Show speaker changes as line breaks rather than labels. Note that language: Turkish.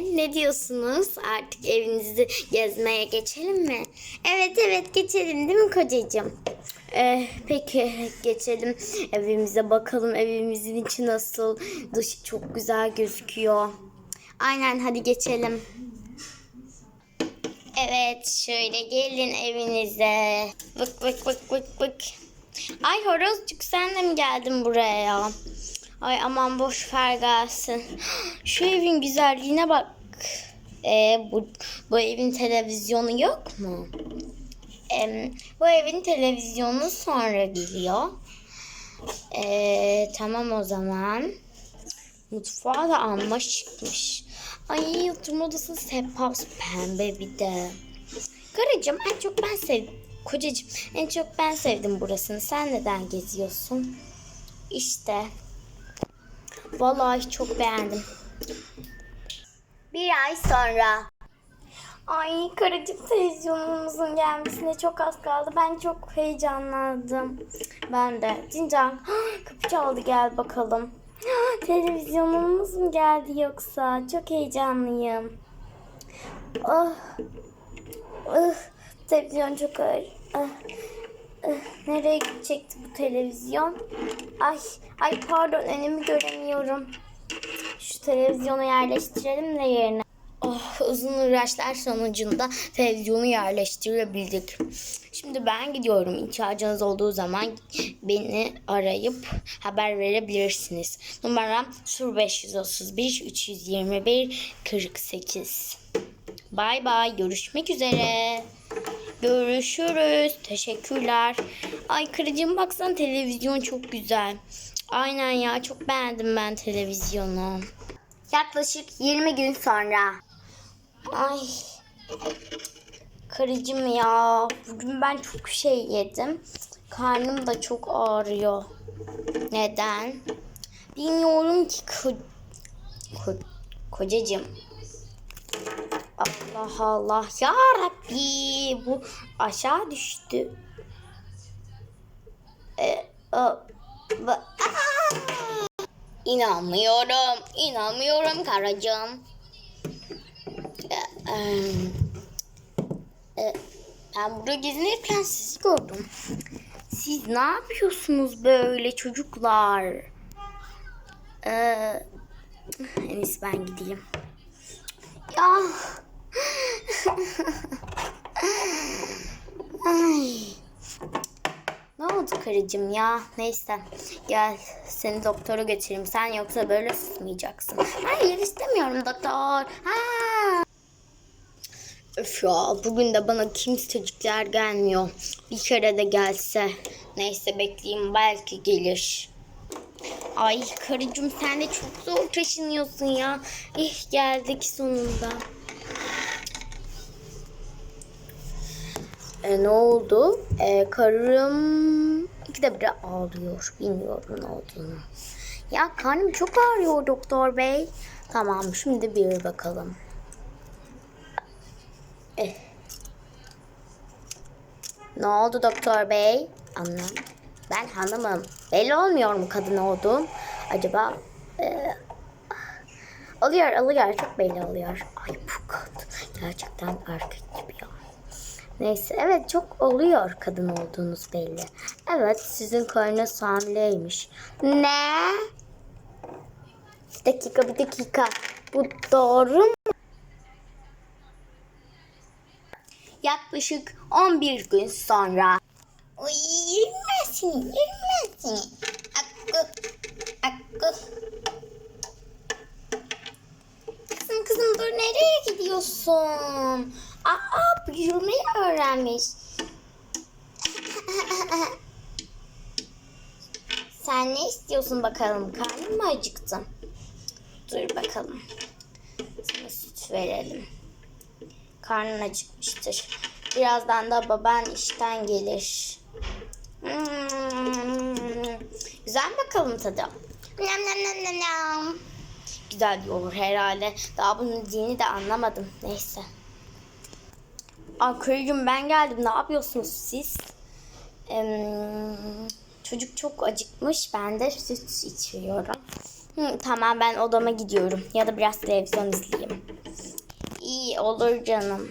Ne diyorsunuz? Artık evinizi gezmeye geçelim mi? Evet evet geçelim değil mi kocacığım? Ee, peki geçelim. Evimize bakalım. Evimizin içi nasıl? Dışı çok güzel gözüküyor. Aynen hadi geçelim. Evet şöyle gelin evinize. Bık bık bık bık bık ay horozcuk sen de mi geldin buraya? ya ay aman boş ver gelsin şu evin güzelliğine bak ee, bu, bu evin televizyonu yok mu? Em, bu evin televizyonu sonra geliyor. Ee, tamam o zaman. Mutfağı da amma çıkmış. Ay oturma odası sehpası pembe bir de. Karıcığım en çok ben sevdim. Kocacığım en çok ben sevdim burasını. Sen neden geziyorsun? İşte. Vallahi çok beğendim. Bir ay sonra. Ay karıcık televizyonumuzun gelmesine çok az kaldı. Ben çok heyecanlandım. Ben de. Cincan kapı çaldı gel bakalım. Televizyonumuz mu geldi yoksa? Çok heyecanlıyım. Oh. Oh. Televizyon çok ağır. Ah. Nereye gidecekti bu televizyon? Ay, ay pardon önümü göremiyorum. Şu televizyonu yerleştirelim de yerine. Oh, uzun uğraşlar sonucunda televizyonu yerleştirebildik. Şimdi ben gidiyorum. İhtiyacınız olduğu zaman beni arayıp haber verebilirsiniz. Numaram 0531 321 48. Bay bay. Görüşmek üzere. Görüşürüz. Teşekkürler. Ay kırıcım baksana televizyon çok güzel. Aynen ya çok beğendim ben televizyonu. Yaklaşık 20 gün sonra. Ay. Karıcığım ya. Bugün ben çok şey yedim. Karnım da çok ağrıyor. Neden? Bilmiyorum ki ko ko kocacığım. Allah Allah ya Rabbi bu aşağı düştü. Ee, o, bu! İnanmıyorum. İnanmıyorum karıcığım. Ee, e, ben burada gezinirken sizi gördüm. Siz ne yapıyorsunuz böyle çocuklar? Ee, en ben gideyim. Ya. Ay. Ne oldu karıcığım ya? Neyse. Gel seni doktora götüreyim. Sen yoksa böyle susmayacaksın. Hayır istemiyorum doktor. Ha. Öf ya bugün de bana kimsecikler gelmiyor. Bir kere de gelse. Neyse bekleyeyim belki gelir. Ay karıcığım sen de çok zor taşınıyorsun ya. İh geldik sonunda. E, ne oldu? E, karım ikide bir ağlıyor. Bilmiyorum ne olduğunu. Ya karnım çok ağrıyor doktor bey. Tamam şimdi bir bakalım. Eh. Ne oldu doktor bey? Anlam. Ben hanımım. Belli olmuyor mu kadın olduğum? Acaba e, oluyor oluyor çok belli oluyor. Ay bu kadın gerçekten erkek. Neyse evet çok oluyor kadın olduğunuz belli. Evet sizin karınız hamileymiş. Ne? Bir dakika bir dakika. Bu doğru mu? Yaklaşık 11 gün sonra. Uy, 20'sini 20 gidiyorsun? Aa yürümeyi öğrenmiş. Sen ne istiyorsun bakalım? Karnın mı acıktı? Dur bakalım. Sana süt verelim. Karnın acıkmıştır. Birazdan da baban işten gelir. Hmm. Güzel bakalım tadı? Nam nam nam nam nam. Güzel diyor herhalde. Daha bunun dini de anlamadım. Neyse. Aa Kırıcım ben geldim. Ne yapıyorsunuz siz? Em, çocuk çok acıkmış. Ben de süt içiyorum. Hı, tamam ben odama gidiyorum. Ya da biraz televizyon izleyeyim. İyi olur canım.